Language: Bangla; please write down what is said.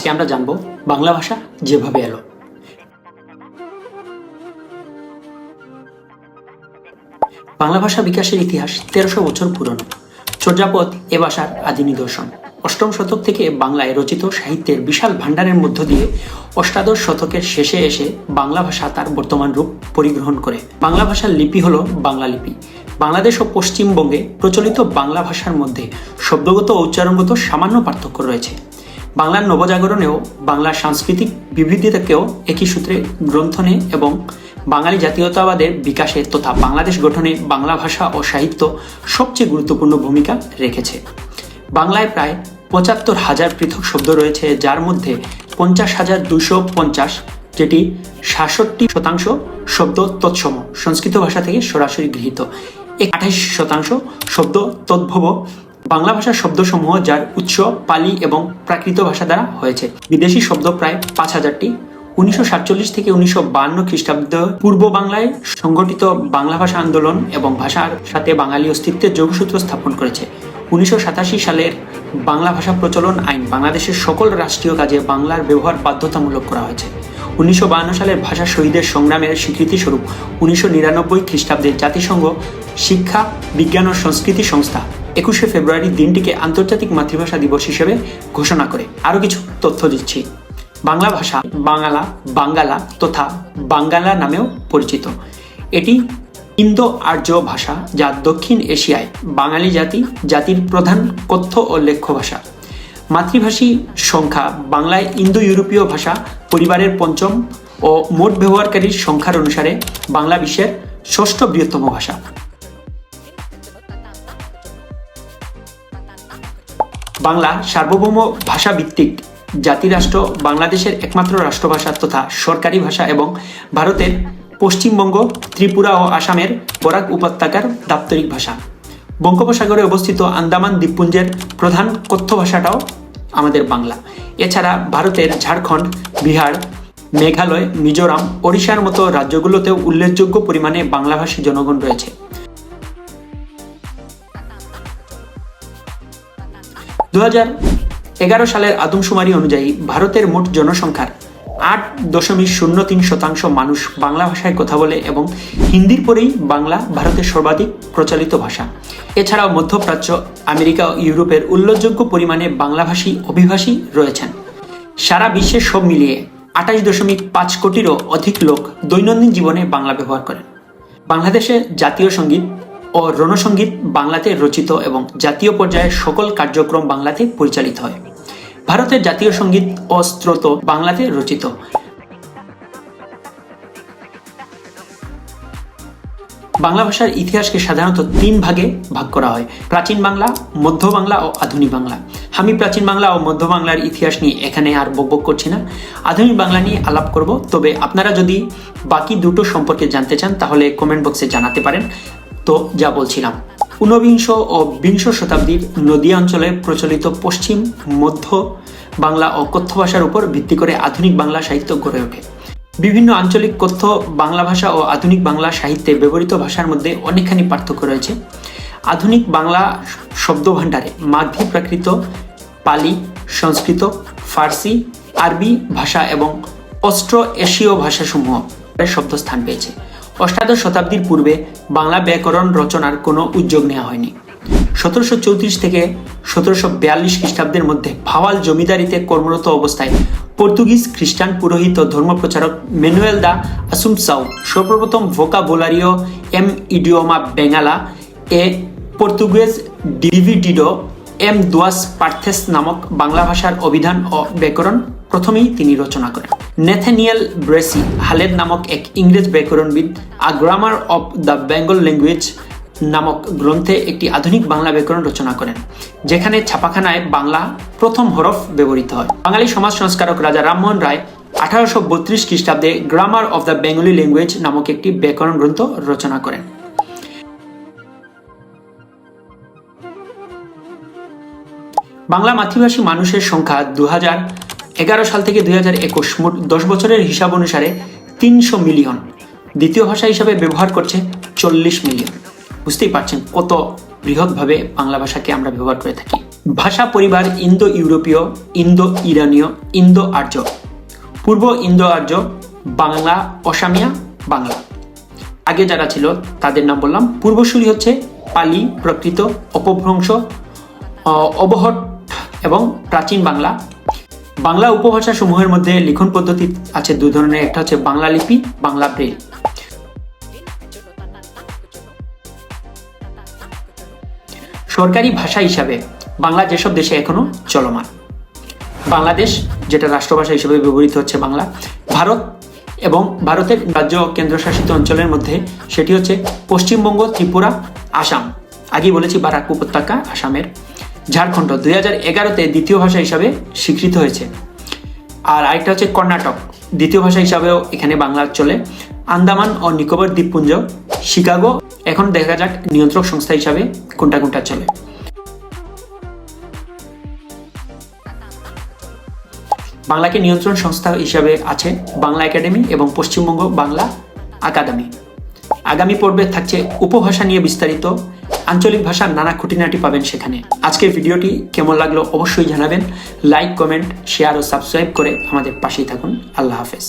আজকে আমরা জানব বাংলা ভাষা যেভাবে এলো। বাংলা ভাষা বিকাশের ইতিহাস তেরোশো বছর পুরনো। চর্যাপদ এ ভাষার আদি নিদর্শন। অষ্টম শতক থেকে বাংলায় রচিত সাহিত্যের বিশাল ভাণ্ডারের মধ্য দিয়ে অষ্টাদশ শতকের শেষে এসে বাংলা ভাষা তার বর্তমান রূপ পরিগ্রহণ করে। বাংলা ভাষার লিপি হল বাংলা লিপি। বাংলাদেশ ও পশ্চিমবঙ্গে প্রচলিত বাংলা ভাষার মধ্যে শব্দগত ও উচ্চারণগত সামান্য পার্থক্য রয়েছে। বাংলার নবজাগরণেও বাংলার সাংস্কৃতিক বিবৃতিতাকেও একই সূত্রে গ্রন্থনে এবং বাঙালি জাতীয়তাবাদের বিকাশে তথা বাংলাদেশ গঠনে বাংলা ভাষা ও সাহিত্য সবচেয়ে গুরুত্বপূর্ণ ভূমিকা রেখেছে। বাংলায় প্রায় পঁচাত্তর হাজার পৃথক শব্দ রয়েছে, যার মধ্যে পঞ্চাশ হাজার দুশো পঞ্চাশ, যেটি সাতষট্টি শতাংশ শব্দ তৎসম, সংস্কৃত ভাষা থেকে সরাসরি গৃহীত। আঠাইশ শতাংশ শব্দ তদ্ভব বাংলা ভাষার শব্দসমূহ যার উৎস পালি এবং প্রাকৃত ভাষা দ্বারা হয়েছে। বিদেশি শব্দ প্রায় পাঁচ হাজারটি। উনিশশো সাতচল্লিশ থেকে উনিশশো বান্ন খ্রিস্টাব্দ পূর্ব বাংলায় সংগঠিত বাংলা ভাষা আন্দোলন এবং ভাষার সাথে বাঙালি অস্তিত্বের যোগসূত্র স্থাপন করেছে। উনিশশো সাতাশি সালের বাংলা ভাষা প্রচলন আইন বাংলাদেশের সকল রাষ্ট্রীয় কাজে বাংলার ব্যবহার বাধ্যতামূলক করা হয়েছে। উনিশশো বায়ান্ন সালের ভাষা শহীদের সংগ্রামের স্বীকৃতিস্বরূপ উনিশশো নিরানব্বই খ্রিস্টাব্দে জাতিসংঘ শিক্ষা, বিজ্ঞান ও সংস্কৃতি সংস্থা একুশে ফেব্রুয়ারি দিনটিকে আন্তর্জাতিক মাতৃভাষা দিবস হিসেবে ঘোষণা করে। আরও কিছু তথ্য দিচ্ছি। বাংলা ভাষা বাংলা বাঙ্গালা তথা বাঙ্গালা নামেও পরিচিত। এটি ইন্দো আর্য ভাষা যা দক্ষিণ এশিয়ায় বাঙালি জাতি, জাতির প্রধান কথ্য ও লেখ্য ভাষা। মাতৃভাষী সংখ্যা বাংলায় ইন্দো ইউরোপীয় ভাষা পরিবারের পঞ্চম ও মোট ব্যবহারকারীর সংখ্যার অনুসারে বাংলা বিশ্বের ষষ্ঠ বৃহত্তম ভাষা। বাংলা সার্বভৌম ভাষা ভিত্তিক জাতিরাষ্ট্র বাংলাদেশের একমাত্র রাষ্ট্রভাষা তথা সরকারি ভাষা এবং ভারতের পশ্চিমবঙ্গ, ত্রিপুরা ও আসামের বরাক উপত্যকার দাপ্তরিক ভাষা। বঙ্গোপসাগরে অবস্থিত আন্দামান দ্বীপপুঞ্জের প্রধান কথ্য ভাষাটাও আমাদের বাংলা। এছাড়া ভারতের ঝাড়খণ্ড, বিহার, মেঘালয়, মিজোরাম, ওড়িশার মতো রাজ্যগুলোতেও উল্লেখযোগ্য পরিমাণে বাংলাভাষী জনগণ রয়েছে। দু সালের আদমশুমারি অনুযায়ী ভারতের মোট জনসংখ্যার আট দশমিক শূন্য তিন শতাংশ মানুষ বাংলা ভাষায় কথা বলে এবং হিন্দির পরেই বাংলা ভারতের সর্বাধিক প্রচলিত ভাষা। এছাড়াও মধ্যপ্রাচ্য, আমেরিকা ও ইউরোপের উল্লেখযোগ্য পরিমাণে বাংলাভাষী অভিভাষী রয়েছেন। সারা বিশ্বে সব মিলিয়ে আঠাশ দশমিক পাঁচ কোটিরও অধিক লোক দৈনন্দিন জীবনে বাংলা ব্যবহার করেন। বাংলাদেশে জাতীয় সংগীত ও রণসঙ্গীত বাংলাতে রচিত এবং জাতীয় পর্যায়ে সকল কার্যক্রম বাংলাতে পরিচালিত হয়। ভারতের জাতীয় সংগীত ও স্রোত বাংলাতে রচিত। বাংলা ভাষার ইতিহাসকে সাধারণত তিন ভাগে ভাগ করা হয়। প্রাচীন বাংলা, মধ্য বাংলা ও আধুনিক বাংলা। আমি প্রাচীন বাংলা ও মধ্য বাংলার ইতিহাস নিয়ে এখানে আর বকবক করছি না। আধুনিক বাংলা নিয়ে আলাপ করব। তবে আপনারা যদি বাকি দুটো সম্পর্কে জানতে চান, তাহলে কমেন্ট বক্সে জানাতে পারেন। তো যা বলছিলাম। ঊনবিংশ ও বিংশ শতাব্দীর নদী অঞ্চলে প্রচলিত পশ্চিম, মধ্য বাংলা ও কথ্য ভাষার উপর ভিত্তি করে আধুনিক বাংলা সাহিত্য গড়ে ওঠে। বিভিন্ন আঞ্চলিক কথ্য, বাংলা ভাষা ও আধুনিক বাংলা সাহিত্যে ব্যবহৃত ভাষার মধ্যে অনেকখানি পার্থক্য রয়েছে। আধুনিক বাংলা শব্দভাণ্ডারে মাগধী প্রাকৃত, পালি, সংস্কৃত, ফার্সি, আরবি ভাষা এবং অস্ট্রো এশীয় ভাষাসমূহ শব্দ স্থান পেয়েছে। অষ্টাদশ শতাব্দীর পূর্বে বাংলা ব্যাকরণ রচনার কোনো উদ্যোগ নেওয়া হয়নি। সতেরোশো চৌত্রিশ থেকে সতেরোশো বিয়াল্লিশ খ্রিস্টাব্দের মধ্যে ভাওয়াল জমিদারিতে কর্মরত অবস্থায় পর্তুগিজ খ্রিস্টান পুরোহিত ধর্মপ্রচারক ম্যানুয়েল দা আসুমসাউ সর্বপ্রথম ভোকা ভোকাবুলারিও এম ইডিওমা বেঙ্গালা, এ পর্তুগেজ ডিভিডিডো এম দুয়াস পার্থেস নামক বাংলা ভাষার অভিধান ও ব্যাকরণ প্রথমেই তিনি রচনা করেন। নেথেনিয়াল ব্রেসি হালেদ নামক এক ইংরেজ ব্যাকরণবিদ a grammar of the Bengal language নামক গ্রন্থে একটি আধুনিক বাংলা ব্যাকরণ রচনা করেন, যেখানে ছাপাখানায় বাংলা প্রথম হরফ ব্যবহৃত হয়। বাঙালি সমাজ সংস্কারক রাজা রামমোহন রায় আঠারোশো বত্রিশ খ্রিস্টাব্দে grammar of the Bengali language নামক একটি ব্যাকরণ গ্রন্থ রচনা করেন। বাংলা মাতৃভাষী মানুষের সংখ্যা দু হাজার এগারো সাল থেকে দুই হাজার একুশ মোট দশ বছরের হিসাব অনুসারে তিনশো মিলিয়ন। দ্বিতীয় ভাষা হিসাবে ব্যবহার করছে চল্লিশ মিলিয়ন। বুঝতেই পারছেন কত বৃহৎভাবে বাংলা ভাষাকে আমরা ব্যবহার করে থাকি। ভাষা পরিবার ইন্দো ইউরোপীয় ইন্দো ইরানীয় ইন্দো আর্য পূর্ব ইন্দো আর্য বাংলা, অসামিয়া, বাংলা। আগে যারা ছিল তাদের নাম বললাম। পূর্বসূরি হচ্ছে পালি, প্রকৃত, অপভ্রংশ অবহট এবং প্রাচীন বাংলা। বাংলা উপভাষা সমূহের মধ্যে লিখন পদ্ধতি আছে দু ধরনের। একটা হচ্ছে বাংলা লিপি, বাংলা ব্রেল সরকারি ভাষা হিসাবে বাংলা যেসব দেশে এখনও চলমান, বাংলাদেশ, যেটা রাষ্ট্রভাষা হিসেবে ব্যবহৃত হচ্ছে বাংলা, ভারত এবং ভারতের রাজ্য কেন্দ্রশাসিত অঞ্চলের মধ্যে সেটি হচ্ছে পশ্চিমবঙ্গ, ত্রিপুরা, আসাম। আগেই বলেছি, বারাক উপত্যকা, আসামের। ঝাড়খণ্ড, দুই হাজার এগারোতে দ্বিতীয় ভাষা হিসাবে স্বীকৃত হয়েছে। আর আরেকটা হচ্ছে কর্ণাটক, দ্বিতীয় ভাষা হিসাবেও এখানে বাংলা চলে। আন্দামান ও নিকোবর দ্বীপপুঞ্জ, শিকাগো, এখন দেখা যাক নিয়ন্ত্রক সংস্থা হিসাবে কোনটা কোনটা চলে। বাংলাকে নিয়ন্ত্রণ সংস্থা হিসাবে আছে বাংলা একাডেমি এবং পশ্চিমবঙ্গ বাংলা আকাদেমি। আগামী পর্বে থাকছে উপভাষা নিয়ে বিস্তারিত। আঞ্চলিক ভাষার নানা খুঁটিনাটি পাবেন সেখানে। আজকের ভিডিওটি কেমন লাগল অবশ্যই জানাবেন। লাইক, কমেন্ট, শেয়ার ও সাবস্ক্রাইব করে আমাদের পাশেই থাকুন। আল্লাহ হাফেজ।